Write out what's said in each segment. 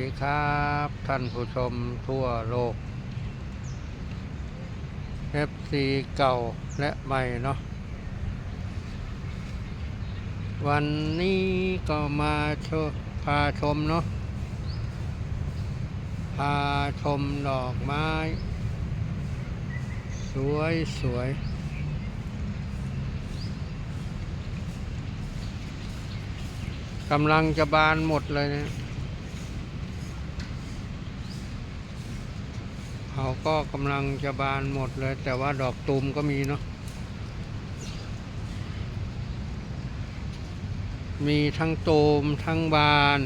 ดีครับ ท่านผู้ชมทั่วโลก FC เก่าและใหม่เนาะวันนี้ก็มาชพาชมเนาะพาชมดอกไม้ สวยสวยกำลังจะบานหมดเลยเนี่ย เขาก็กำลังจะบานหมดเลย แต่ว่าดอกตูมก็มีเนาะมีทั้งตูมทั้งบาน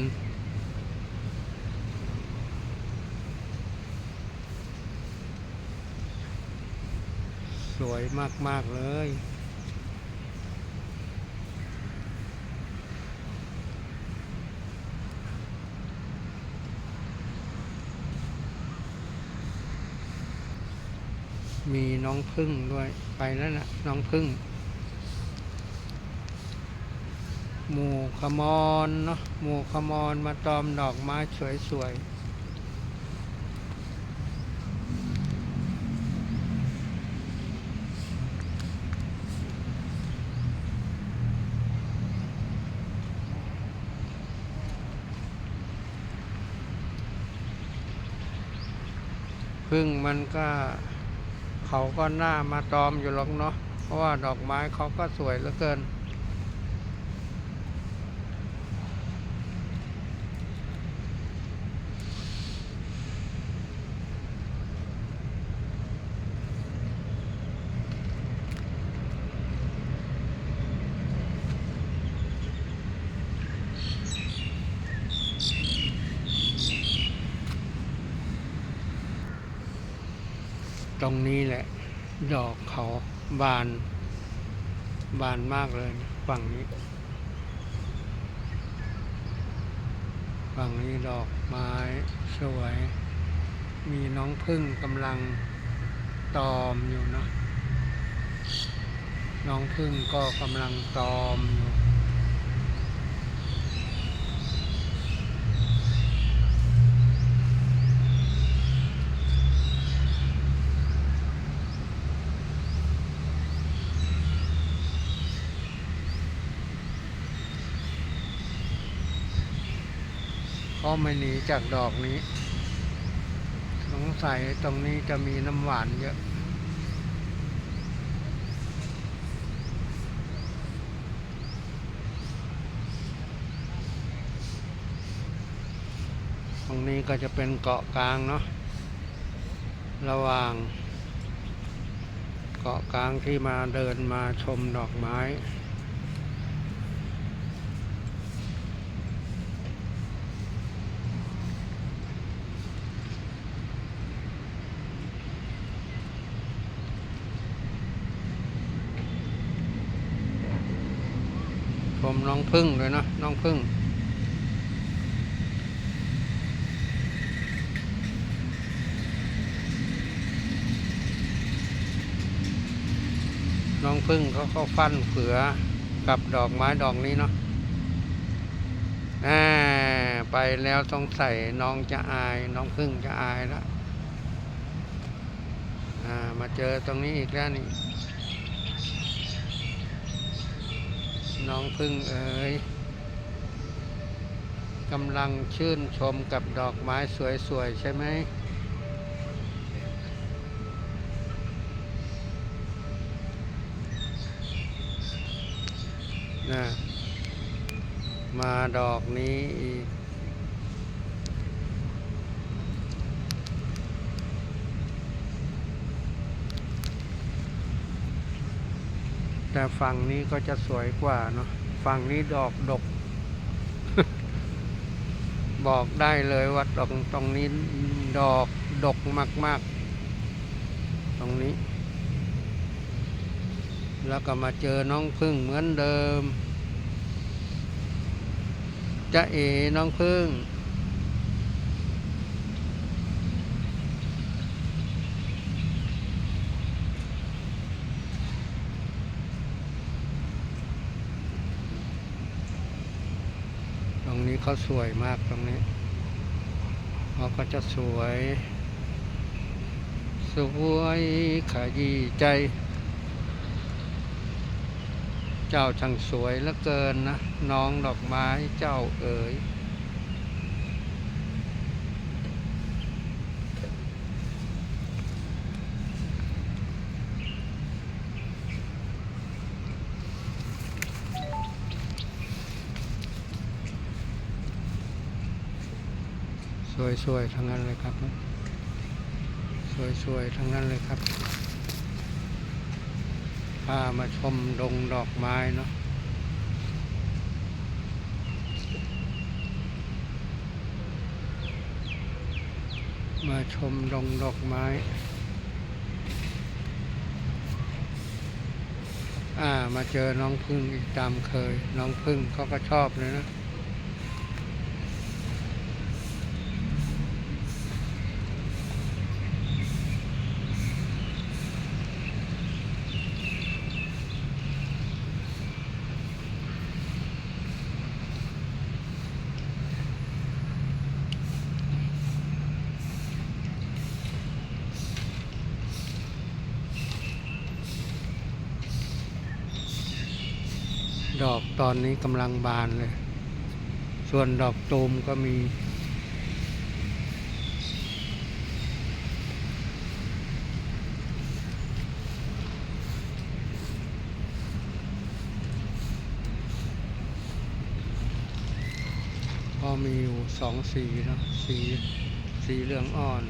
สวยมาก ๆ เลย มีน้องพึ่งด้วยไปแล้วนะน้องพึ่ง หมู่ขมอนเนาะหมู่ขมอนมาตอมดอกไม้สวยๆพึ่งมันก็ เขาก็หน้ามาตอมอยู่หรอกเนาะเพราะว่าดอกไม้เขาก็สวยเหลือเกิน ต รงนี้แหละ ดอกเขาบาน บานมากเลยฝั่งนี้ ฝั่งนี้ดอกไม้สวย มีน้องพึ่งกำลังตอมอยู่เนอะน้องพึ่งก็กำลังตอมอยู่ ก็ไม่หนีจากดอกนี้ สงสัยตรงนี้จะมีน้ำหวานเยอะ ตรงนี้ก็จะเป็นเกาะกลางเนาะ ระหว่าง เกาะกลางที่มาเดินมาชมดอกไม้ มน้องพึ่งเลยนะน้องพึ่ง น้องพึ่งเขาเขาฟันเผือกับดอกไม้ดอกนี้เนาะอ่าไปแล้วต้องใส่น้องจะอาย น้องพึ่งจะอายแล้ว อ่า มาเจอตรงนี้อีกแล้วนี่ น้องพึ่งเอ๋ยกำลังชื่นชมกับดอกไม้สวยๆ ใช่ไหม นะ มาดอกนี้อีก แต่ฝั่งนี้ก็จะสวยกว่าเนาะฝั่งนี้ดอกดก บอกได้เลยว่าตรงตรงนี้ดอกดกมาก ๆ ตรงนี้ แล้วก็มาเจอน้องพึ่งเหมือนเดิมจะเอน้องพึ่ง้เขาสวยมากตรงนี้เขาก็จะสวย สวยขยี้ใจ เจ้าช่างสวยเหลือเกินนะ น้องดอกไม้เจ้าเอ๋ย สวยๆทั้งนั้นเลยครับ สวยๆทั้งนั้นเลยครับพามาชมดงดอกไม้เนาะมาชมดงดอกไม้ อ่า มาเจอน้องพึ่งอีกตามเคย น้องพึ่งเขาก็ชอบเลยนะ ดอกตอนนี้กำลังบานเลย ส่วนดอกตูมก็มี ก็มีอยู่สองสีนะสีสีเหลืองอ่อน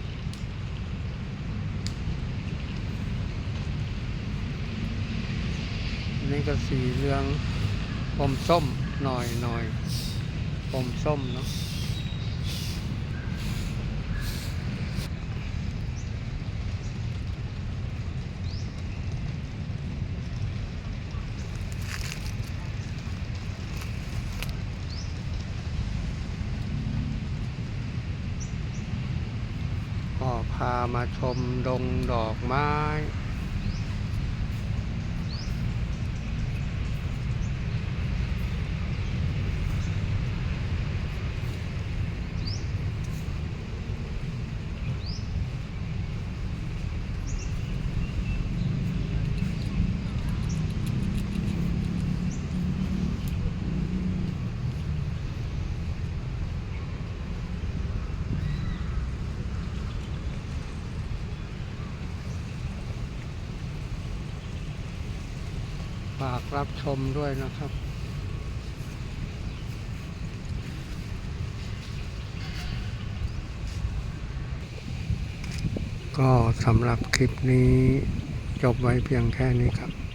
นี่ก็สีเหลือง อมส้มหน่อยหน่อยอมส้มเนาะก็พามาชมดงดอกไม้ ฝากรับชมด้วยนะครับ ก็สำหรับคลิปนี้จบไว้เพียงแค่นี้ครับ